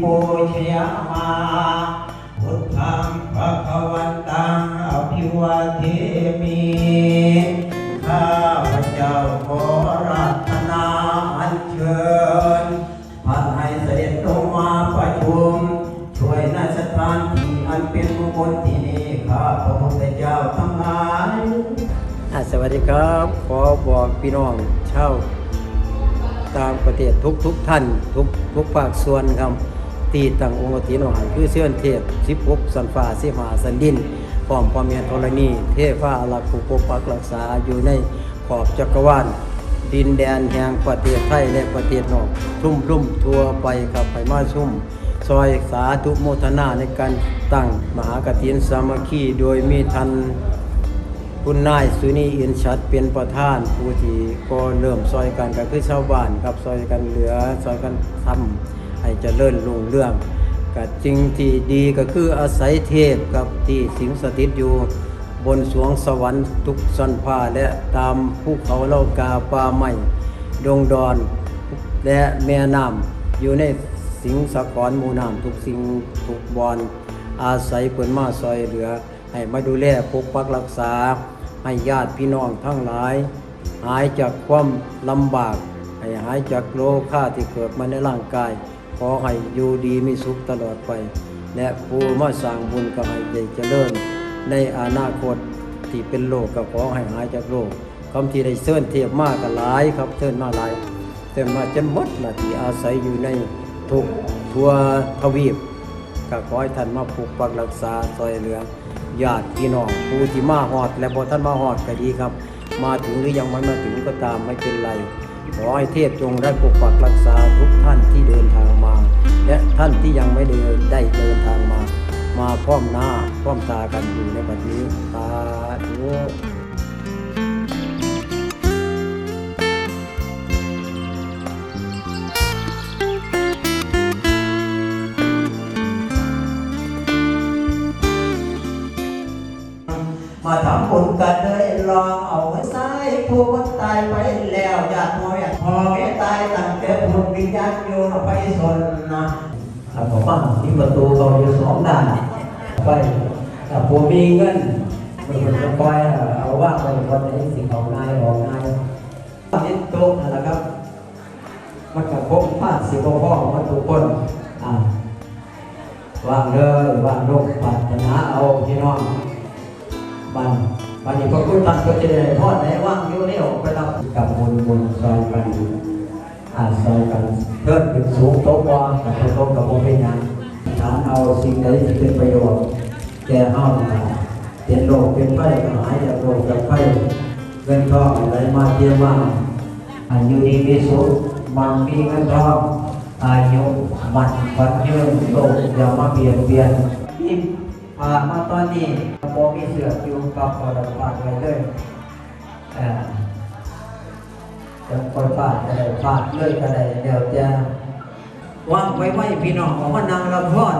โปชยมาพุทธังภะคะวันตังอภิวาเทมิข้าพระเจ้าขอรัตนาอัญเชิญพระให้เสด็จลงมาประชุม ช่วยนาสถานที่อันเป็นมงคลที่นี้ข้าพระพุทธเจ้าทั้งหลายอะสวัสดีครับ ขอบอกพี่น้องเช่าตามประเทศทุกทุกท่านทุกทุกภาคส่วนครับ ตีตั้งองค์ตีนหวานคือเสื่อนเทพสิบหกสันฟ้าสิหาสันดินพร้อมพ่อแม่ธรณี เทพาอารักผูปกปักรักษาอยู่ในขอบจักรวาลดินแดนแห่งประเทศไทยและประเทศนอกรุ่มรุ่มทั่วไปครับไปมาชุ่ม ซอยสาธุโมทนาในการตั้งมหากฐินสามัคคีโดยมีทันคุณนายสุนีอินชัดเป็นประธานผู้ที่ก็เริ่มซอยกันก็คือชาวบ้านครับซอยกันเหลือซอยกันทำ ให้เจริญรุ่งเรื่องก็จริงที่ดีก็คืออาศัยเทพกับที่สิงสถิตอยู่บนสวงสวรรค์ทุกสันพาและตามภูเขาเล่ากาป่าไม้ดงดอนและแม่น้ำอยู่ในสิงสะกรหมู่น้ำทุกสิ่งทุกบอนอาศัยเพิ่นมาซอยเหลือ ให้มาดูแลปกปักรักษา ให้ญาติพี่น้องทั้งหลาย หายจากความลำบาก ให้หายจากโรคค่าที่เกิดมาในร่างกาย ขอให้อยู่ดีมีสุขตลอดไป และผู้มาสร้างบุญก็ให้ได้เจริญ ในอนาคตที่เป็นโรคก็ขอให้หายจากโรคคำที่ได้เชิญเทียบมากก็หลายครับเชิญมาหลายแต่มาจนหมดละที่อาศัยอยู่ในทุกทั่วทวีปก็ขอให้ท่านมาปกปักรักษาซอยเหลือญาติพี่น้องผู้ที่มาหอด และบ่ท่านมาหอดก็ดีครับ มาถึงหรือยังไม่มาถึงก็ตามไม่เป็นไร ขอให้เทพจงได้ปกปักรักษาทุกท่านที่เดินทางมา และท่านที่ยังไม่เดินได้เดินทางมา มาพร้อมหน้าพร้อมตากันอยู่ในบัดนี้ตาธุ แล้วญาติพ่อญาติพ่อแม่ตายตั้งแต่พุทธวิญญาณโยนไปสนนะถ้าผมว่าที่ประตูเราอยู่สองด้านไปถ้าผมมีเงินมันจะคอยเอาว่าไปคนไหนสิ่งของนายออกนายตอนี่โต๊ะนั่นแหละครับ มันกับพบพาดสิบพ่อมันทุกคนอ่าวางเลยว่างโรคปัจนาเอาพี่น้องบัน บันนี้พระพุทธท่านก็จะได้ทอดในว่างโยนี่ออกไปรับกับบุญบุญซอยกันอาซอยกันเพิ่มเป็นสูงโต๊ะว่ากับโต๊ะกับโมเป็นยังฐานเอาสิ่งใดที่เป็นประโยชน์แก่เฮานะเป็นโรคเป็นไข้หายจากโรคจากไข้เงินทองอะไรมาเทียมว่าอายุดีมีสุขมันมีเงินทองอายุมันฝันยืนโลกอย่ามาเปลี่ยนเปลี่ยนที่ผ่านมาตอนนี้ โมมีเสือกอยู่กับกระดาษไว้เลยเอ่อจะปล่อยปาดก็ได้ปาดเลยก็ได้เดี๋ยวจะวางไว้ไว้พี่น้องของมันนางละพร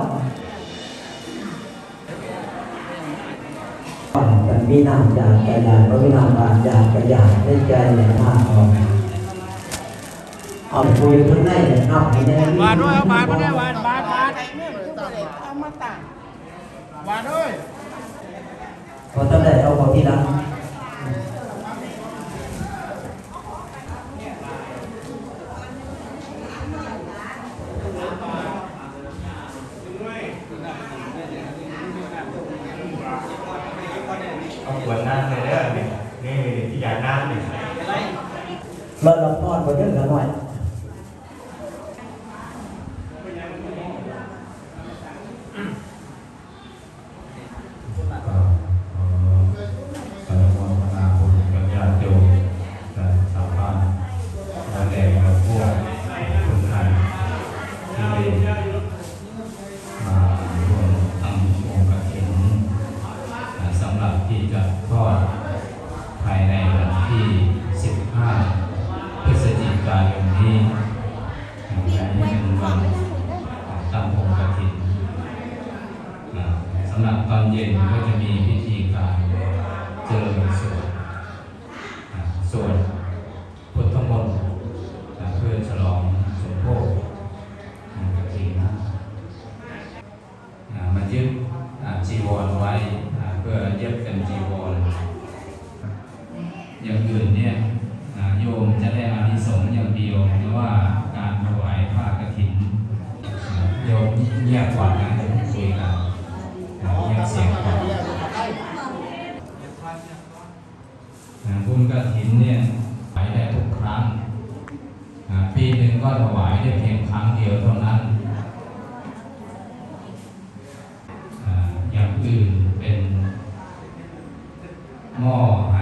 กันมีน้ำยากระยาเพราะมีน้ำบาดยากกระยาได้ใจเนี่ยมากออกเอาคุยข้างในเนี่ยนับให้ได้บาดด้วยเอาบาดมาได้บาดบาดบาดบาดด้วย พอตั้งแต่เอาพอที่รักเอาขวดน้ำเลยเด้อนี่นี่ที่อยากน้ำนี่เราละพรไปเรื่องกันหน่อยำหรับตอนเย็นก็จะมีพิธีการเจริญสวดสวดพุทธมนต์เพื่อฉลองสมโภชกระถิ่นะมายึดจีวรไว้เพื่อเย็บเป็นจีวร เงียบเสียงก่อนอ่าบุญกฐินเนี่ยถวายได้ทุกครั้งอ่าปีหนึ่งก็ถวายได้เพียงครั้งเดียวเท่านั้นอ่าอย่างอื่นเป็นหม้อไห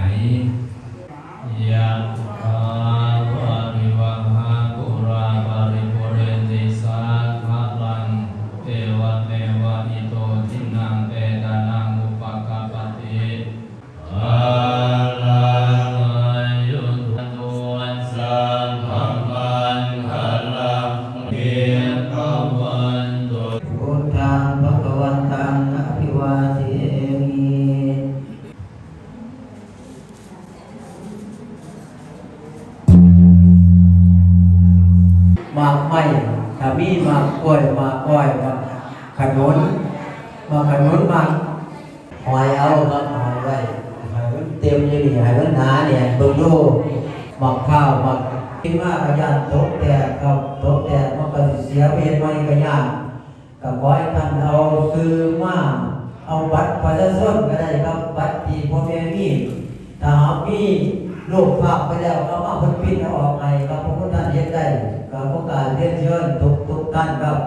มากไม้ถ้ามีมากกล้วยมากก้อยมากขนุนมากขนุนมากหอยเอาครับหอยไว้ให้มันเต็มอยู่นี่ให้มันหนาเนี่ยเบิ่งดูหมากข้าวหมากที่ากระยานตกแต่ครับตกแต่มันก็เสียเพศไม่กระยานก็ขอให้ท่านเอาคือมาเอาบัตรประชาชนก็ได้ครับบัตรที่พ่อแม่มีถ้าหากมี รูปภาพไปแล้วก็มาเพิ่นพิมพ์เอาออกให้ครับพระพุทธท่านเฮ็ดได้ครับพระการเรียนเชิญทุกทุกท่านครับ